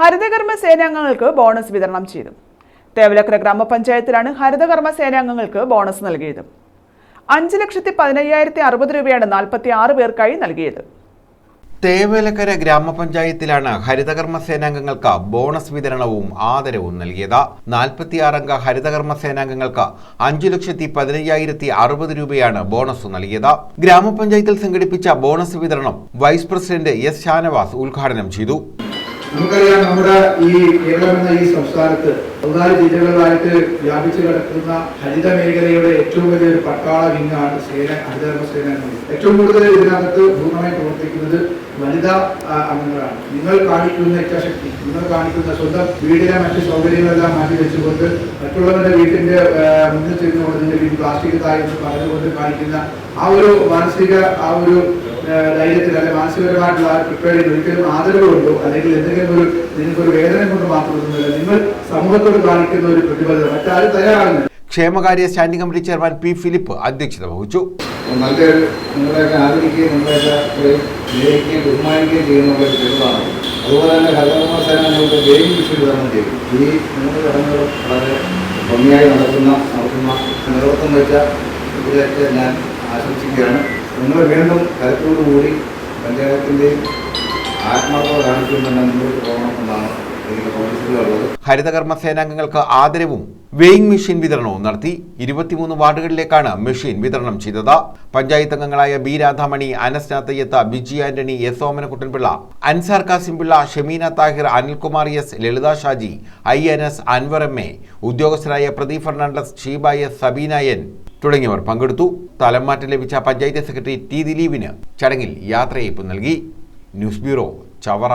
ഹരിതകർമ്മ സേനാംഗങ്ങൾക്ക് bonus വിതരണം ചെയ്തു. തേവലക്കര ഗ്രാമപഞ്ചായത്തിലാണ് ഹരിതകർമ്മ സേനാംഗങ്ങൾക്ക് bonus നൽകിയത്. അഞ്ച് ലക്ഷത്തി പതിനയ്യായിരത്തി അറുപത് രൂപയാണ് നാൽപ്പത്തി ആറ് പേർക്കായി നൽകിയത്. തേവലക്കര ഗ്രാമപഞ്ചായത്തിലാണ് ഹരിതകർമ്മ സേനാംഗങ്ങൾക്ക് ബോണസ് വിതരണവും ആദരവും നൽകിയത്. നാൽപ്പത്തിയാറംഗ ഹരിതകർമ്മ സേനാംഗങ്ങൾക്ക് അഞ്ചു ലക്ഷത്തി പതിനയ്യായിരത്തി അറുപത് രൂപയാണ് ബോണസ് നൽകിയത്. ഗ്രാമപഞ്ചായത്തിൽ സംഘടിപ്പിച്ച ബോണസ് വിതരണം വൈസ് പ്രസിഡന്റ് എസ് ഷാനവാസ് ഉദ്ഘാടനം ചെയ്തു. നമുക്കറിയാം നമ്മുടെ ഈ കേരളം എന്ന ഈ സംസ്ഥാനത്ത് പതിനാല് ജില്ലകളിലായിട്ട് വ്യാപിച്ചു കിടക്കുന്ന ഹരിത മേഖലയുടെ ഏറ്റവും വലിയൊരു പട്ടാള വിങ്ങാണ് സേന ഹരിതകർമ്മ സേന എന്നത്. ഏറ്റവും കൂടുതൽ ഇതിനകത്ത് പൂർണമായി പ്രവർത്തിക്കുന്നത് വനിതാ അംഗങ്ങളാണ് നിങ്ങൾ കാണിക്കുന്ന ഇച്ഛാശക്തി നിങ്ങൾ കാണിക്കുന്ന സ്വന്തം വീടിനെ മറ്റ് സൗകര്യങ്ങളെല്ലാം മാറ്റി വെച്ചുകൊണ്ട് മറ്റുള്ളവരുടെ വീട്ടിന്റെ മുന്നിൽ ചെന്നുകൊണ്ട് നിന്റെ വീട്ടിൽ പ്ലാസ്റ്റിക് തായെന്ന് പറഞ്ഞുകൊണ്ട് കാണിക്കുന്ന ആ ഒരു മാനസിക ആ ഒരു ധൈര്യത്തിൽ മാനസികപരമായിട്ടുള്ള ചെയ്ത് ഒരിക്കലും ആദരവ് കൊണ്ടോ അല്ലെങ്കിൽ എന്തെങ്കിലും ഒരു നിങ്ങൾക്കൊരു വേദന കൊണ്ട് മാത്രമൊന്നുമില്ല നിങ്ങൾ സമൂഹത്തോട് കാണിക്കുന്ന ഒരു പ്രതിബദ്ധത. മറ്റാരും തയ്യാറാകുന്നില്ല. ക്ഷേമകാര്യ standing committee chairman P Philip അധ്യക്ഷത വഹിച്ചു. നല്ലൊരു നിങ്ങളെയൊക്കെ ആദരിക്കുകയും നിങ്ങളെയൊക്കെ സ്നേഹിക്കുകയും ബഹുമാനിക്കുകയും ചെയ്യുന്ന ഒരു തെളിവാണ്. അതുപോലെ തന്നെ ഹരിതകർമ്മ സേന നിങ്ങൾക്ക് ഗെയിം വിഷു വിതരണം ചെയ്യും. ഈ മൂന്ന് ചടങ്ങുകൾ വളരെ ഭംഗിയായി നടക്കുന്ന നടത്തുന്ന നേതൃത്വം വെച്ച ഇതിലേക്ക് ഞാൻ ആശംസിക്കുകയാണ്. നിങ്ങൾ വീണ്ടും കരുത്തോടുകൂടി ഹരിതകർമ്മ സേനാംഗങ്ങൾക്ക് ആദരവും വെയിങ് മെഷീൻ വിതരണവും നടത്തി ഇരുപത്തിമൂന്ന് വാർഡുകളിലേക്കാണ് മെഷീൻ വിതരണം ചെയ്തത്. പഞ്ചായത്ത് അംഗങ്ങളായ B Radhamani Anas നാത്തയ്യത്ത Biji Antony S Omanakuttanpillai Ansar Kasimpillai Shemeena Thahir Anilkumar S Lalitha Shaji I N S Anvar M A ഉദ്യോഗസ്ഥരായ Pradeep Fernandez Sheeba S Sabeena N തുടങ്ങിയവർ പങ്കെടുത്തു. തലംമാറ്റം ലഭിച്ച പഞ്ചായത്ത് സെക്രട്ടറി ടി ദിലീപിന് ചടങ്ങിൽ യാത്രയയപ്പ് നൽകി. News bureau Chavara.